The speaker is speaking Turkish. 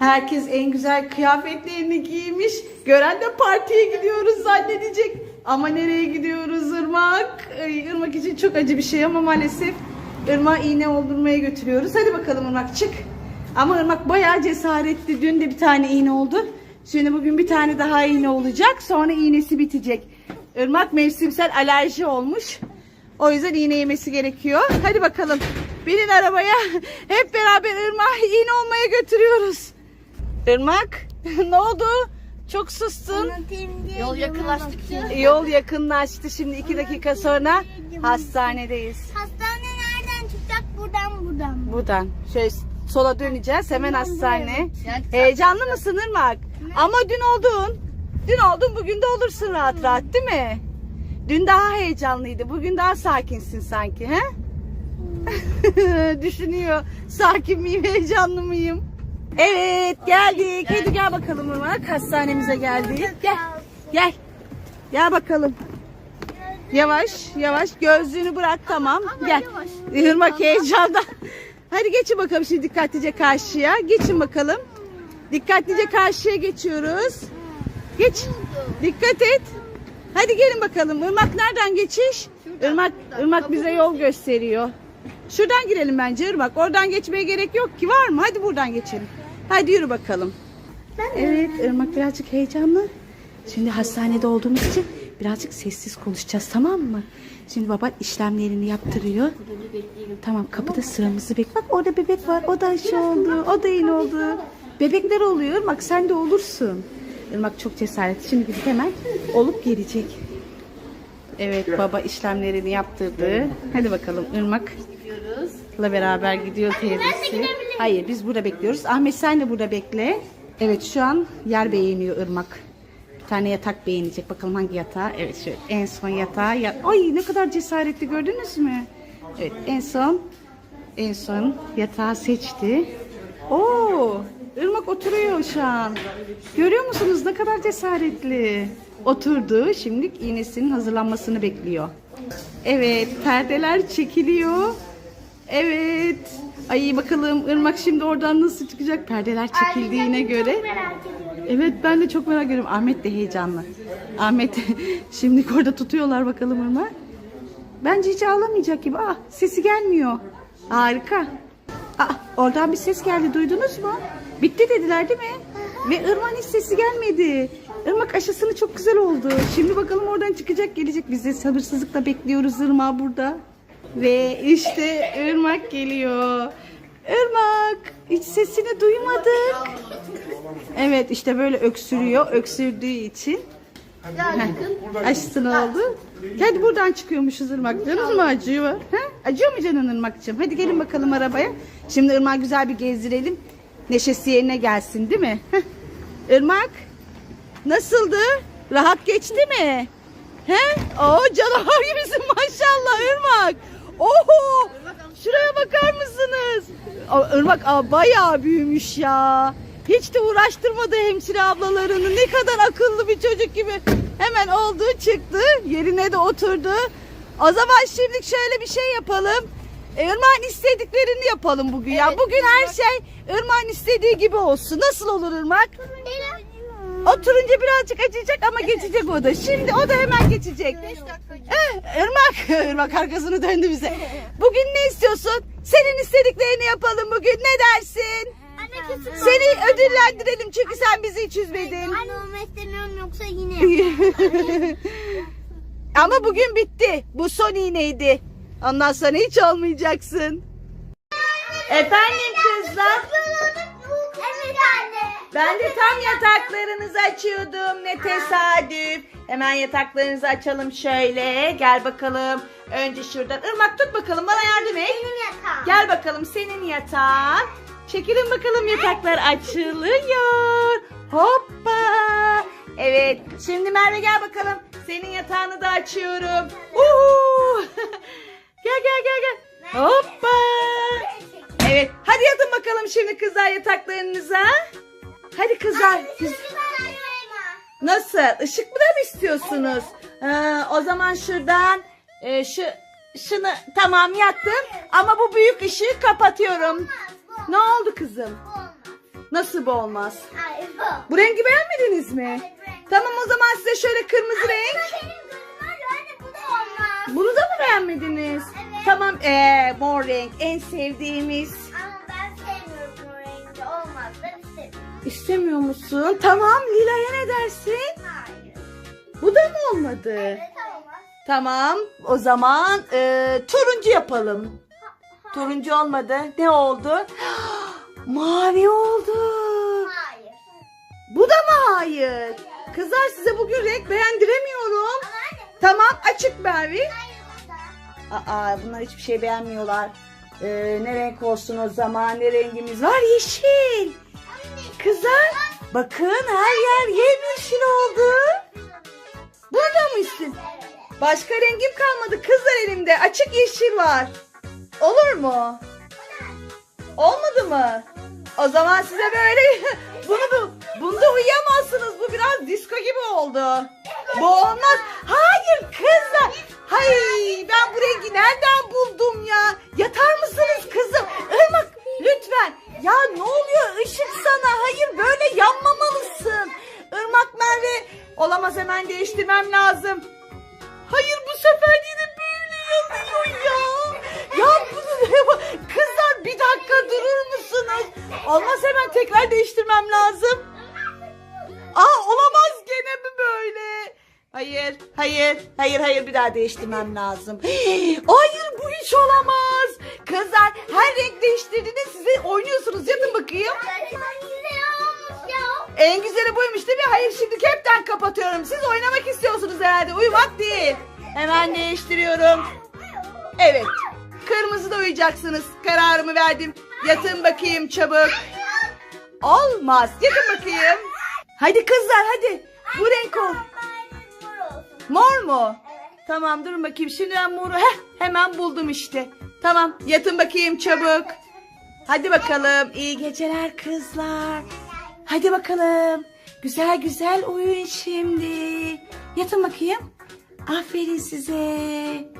Herkes en güzel kıyafetlerini giymiş. Gören de partiye gidiyoruz zannedecek. Ama nereye gidiyoruz Irmak? Ay, Irmak için çok acı bir şey ama maalesef Irmak iğne oldurmaya götürüyoruz. Hadi bakalım Irmak çık. Ama Irmak bayağı cesaretli. Dün de bir tane iğne oldu. Şimdi bugün bir tane daha iğne olacak. Sonra iğnesi bitecek. Irmak mevsimsel alerji olmuş. O yüzden iğne yemesi gerekiyor. Hadi bakalım. Binin arabaya. Hep beraber Irmak'ı iğne olmaya götürüyoruz. Irmak ne oldu? Çok sustun. Yol yakınlaştıkça. Yol yakınlaştı. Şimdi iki dakika sonra hastanedeyiz. Hastane nereden çıkacak? Buradan buradan. mı? Buradan şöyle sola döneceğiz. Hemen hastane. Heyecanlı mısın Irmak? Ama dün oldun. Dün oldun bugün de olursun rahat rahat değil mi? Dün daha heyecanlıydı. Bugün daha sakinsin sanki he? Düşünüyor. Sakin miyim, heyecanlı mıyım? Evet geldik. Hadi gel bakalım Irmak. Hastanemize geldik. Gel. Gel. Gel bakalım. Yavaş yavaş gözlüğünü bırak tamam. Gel. Irmak heyecandan. Hadi geçin bakalım şimdi dikkatlice karşıya. Geçin bakalım. Dikkatlice karşıya geçiyoruz. Geç. Dikkat et. Hadi gelin bakalım. Irmak nereden geçiş? Irmak, Irmak bize yol gösteriyor. Şuradan girelim bence Irmak. Oradan geçmeye gerek yok ki. Var mı? Hadi buradan geçelim. Hadi yürü bakalım. Evet Irmak birazcık heyecanlı. Şimdi hastanede olduğumuz için birazcık sessiz konuşacağız tamam mı? Şimdi baban işlemlerini yaptırıyor. Tamam kapıda sıramızı bek. Bak orada bebek var. O da aşı oldu. O da yeni oldu. Bebekler oluyor. Irmak sen de olursun. Irmak çok cesaretli. Şimdi gidip hemen olup gelecek. Evet baba işlemlerini yaptırdı. Hadi bakalım Irmak'la beraber gidiyor teyzesi. Hayır biz burada bekliyoruz. Ahmet sen de burada bekle. Evet şu an yer beğeniyor Irmak. Bir tane yatak beğenecek. Bakalım hangi yatağı? Evet şöyle en son yatağı. Ya Ay ne kadar cesaretli gördünüz mü? Evet en son en son yatağı seçti. Oo, Irmak oturuyor şu an. Görüyor musunuz ne kadar cesaretli. Oturdu. Şimdi iğnesinin hazırlanmasını bekliyor. Evet, perdeler çekiliyor. Evet. Ay bakalım Irmak şimdi oradan nasıl çıkacak? Perdeler çekildiğine göre. Merak ediyorum. Evet ben de çok merak ediyorum. Ahmet de heyecanlı. Ahmet şimdi orada tutuyorlar bakalım Irmak. Bence hiç ağlamayacak gibi. Ah sesi gelmiyor. Harika. Ah oradan bir ses geldi duydunuz mu? Bitti dediler değil mi? Ve Irmak'ın hiç sesi gelmedi. Irmak aşısını çok güzel oldu. Şimdi bakalım oradan çıkacak gelecek. Biz de sabırsızlıkla bekliyoruz Irmak burada. Ve işte Irmak geliyor. Irmak hiç sesini duymadık. Evet işte böyle öksürüyor. Öksürdüğü için aşısını oldu. Hadi buradan çıkıyormuşuz Irmak. Canınız mı acıyor? Ha? Acıyor mu canın Irmak'cığım? Hadi gelin bakalım arabaya. Şimdi Irmak güzel bir gezdirelim. Neşesi yerine gelsin değil mi? Heh. Irmak nasıldı? Rahat geçti mi? He? Oo canavar gibisin maşallah Irmak. Oho! Şuraya bakar mısınız? Irmak aa, bayağı büyümüş ya. Hiç de uğraştırmadı hemşire ablalarını. Ne kadar akıllı bir çocuk gibi. Hemen oldu çıktı. Yerine de oturdu. O zaman şimdi şöyle bir şey yapalım. Irmak'ın istediklerini yapalım bugün ya. Bugün her şey Irmak'ın istediği gibi olsun. Nasıl olur Irmak? Oturunca birazcık acıyacak ama geçecek o da. Şimdi o da hemen geçecek. Eh, Irmak, Irmak arkasını döndü bize. Bugün ne istiyorsun? Senin istediklerini yapalım bugün. Ne dersin? Seni ödüllendirelim çünkü sen bizi hiç üzmedin. Anne olmak istemiyorum yoksa yine. Ama bugün bitti. Bu son iğneydi. Ondan sonra hiç olmayacaksın. Efendim kızlar. Ben de tam yataklarınızı açıyordum. Ne tesadüf. Hemen yataklarınızı açalım şöyle. Gel bakalım. Önce şuradan. Irmak tut bakalım bana yardım et. Benim yatağım. Gel bakalım senin yatağın. Çekilin bakalım yataklar açılıyor. Hoppa. Evet. Şimdi Merve gel bakalım. Senin yatağını da açıyorum. Uhu. gel gel gel gel. Hoppa. Evet. Hadi yatın bakalım şimdi kızlar yataklarınıza. Biz- Nasıl? Işık mı da mı istiyorsunuz? Ha, o zaman şuradan e, şu şunu tamam yattım ama bu büyük ışığı kapatıyorum. Ne oldu kızım? Nasıl bu olmaz? Bu. Rengi beğenmediniz mi? Tamam o zaman size şöyle kırmızı renk. Bunu da mı beğenmediniz? Tamam ee, mor renk en sevdiğimiz. İstemiyor musun? Tamam Lila'ya ne dersin? Hayır. Bu da mı olmadı? Evet olmaz. Tamam o zaman ee, turuncu yapalım. Turuncu olmadı. Ne oldu? Mavi oldu. Hayır. Bu da mı hayır? Kızlar size bugün renk beğendiremiyorum. Anne Tamam açık mavi. hayır. Aa bunlar hiçbir şey beğenmiyorlar. Ee, ne renk olsun o zaman? Ne rengimiz var? Yeşil. Kızlar bakın her yer yemyeşil oldu. Bunu da mı istiyorsun? Evet. Başka rengim kalmadı. Kızlar elimde açık yeşil var. Olur mu? Olmadı mı? O zaman size böyle bunu bu bunda uyuyamazsınız. Bu biraz disco gibi oldu. Bu olmaz. Hayır kızlar. Hayır ben bu rengi nereden buldum ya? Yatar mısınız kızım? Irmak lütfen. Ya ne oluyor ışık sana? Hemen değiştirmem lazım. Hayır bu sefer yine böyle yanıyor ya. Ya bu kızlar bir dakika durur musunuz? Olmaz hemen tekrar değiştirmem lazım. Aa olamaz gene mi böyle? Hayır, hayır, hayır, hayır bir daha değiştirmem lazım. Hayır bu hiç olamaz. Kızlar her renk değiştirdiğinde size oynuyorsunuz. Yatın bakayım. En güzeli buymuş değil mi? Hayır şimdi hepten kapatıyorum. Siz oynamak istiyorsunuz herhalde. Uyumak değil. Hemen değiştiriyorum. Evet. Kırmızıda uyuyacaksınız. Kararımı verdim. Yatın bakayım çabuk. Olmaz. Yatın bakayım. Hadi kızlar hadi. Bu renk ol. Mor mu? Tamam durun bakayım. Şimdi ben moru heh, hemen buldum işte. Tamam yatın bakayım çabuk. Hadi bakalım. İyi geceler kızlar. Hadi bakalım. Güzel güzel uyuyun şimdi. Yatın bakayım. Aferin size.